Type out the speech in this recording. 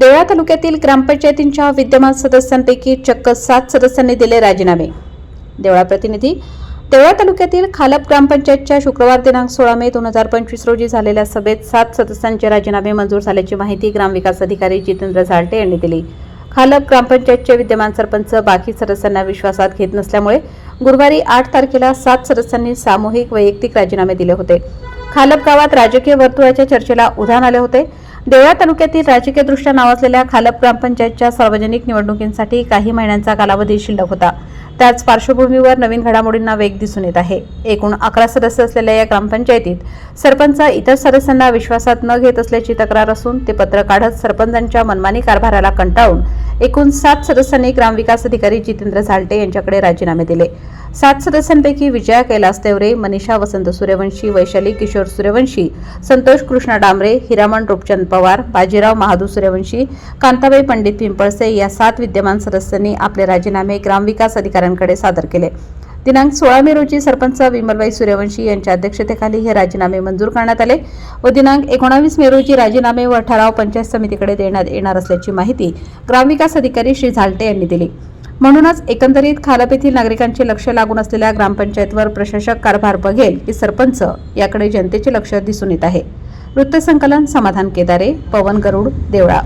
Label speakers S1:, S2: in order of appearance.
S1: देवळा तालुक्यातील ग्रामपंचायतींच्या विद्यमान सदस्यांपैकी चक्क सात सदस्यांनी दिले राजीनामे. देवळा प्रतिनिधी देवळा तालुक्यातील खालप ग्रामपंचायतच्या शुक्रवार दिनांक सोळा मे दोन हजार पंचवीस रोजी झालेल्या सभेत सात सदस्यांचे राजीनामे मंजूर झाल्याची माहिती ग्रामविकास अधिकारी जितेंद्र झालटे यांनी दिली. खालप ग्रामपंचायतचे विद्यमान सरपंच बाकी सदस्यांना विश्वासात घेत नसल्यामुळे गुरुवारी आठ तारखेला सात सदस्यांनी सामूहिक वैयक्तिक राजीनामे दिले होते. खालप गावात राजकीय वर्तुळाच्या चर्चेला उधाण आले होते. देवळा तालुक्यातील राजकीयदृष्ट्या नावाजलेल्या खालप ग्रामपंचायतच्या सार्वजनिक निवडणुकींसाठी काही महिन्यांचा कालावधी शिल्लक होता. त्याच पार्श्वभूमीवर नवीन घडामोडींना वेग दिसून येत आहे. एकूण अकरा सदस्य असलेल्या या ग्रामपंचायतीत सरपंच इतर सदस्यांना विश्वासात न घेत असल्याची तक्रार असून ते पत्र काढत सरपंचांच्या मनमानी कारभाराला कंटाळून एकूण सात सदस्यांनी ग्रामविकास अधिकारी जितेंद्र झालटे यांच्याकडे राजीनामे दिले. सात सदस्यांपैकी विजया कैलास देवरे मनीषा वसंत सूर्यवंशी वैशाली किशोर सूर्यवंशी संतोष कृष्णा डांबरे हिरामण रूपचंद पवार बाजीराव महादू सूर्यवंशी कांताबाई पंडित पिंपळसे या सात विद्यमान सदस्यांनी आपले राजीनामे ग्रामविकास अधिकाऱ्यांकडे सादर केले. दिनांक सोळा मे रोजी सरपंच विमलबाई सूर्यवंशी यांच्या अध्यक्षतेखाली हे राजीनामे मंजूर करण्यात आले व दिनांक एकोणावीस मे रोजी राजीनामे व ठराव पंचायत समितीकडे देण्यात येणार असल्याची माहिती ग्रामविकास अधिकारी श्री झालटे यांनी दिली. म्हणूनच एकंदरीत खालप येथील नागरिकांचे लक्ष लागून असलेल्या ग्रामपंचायतवर प्रशासक कारभार बघेल की सरपंच याकडे जनतेचे लक्ष दिसून येत आहे. वृत्तसंकलन समाधान केदारे पवन गरुड देवळा.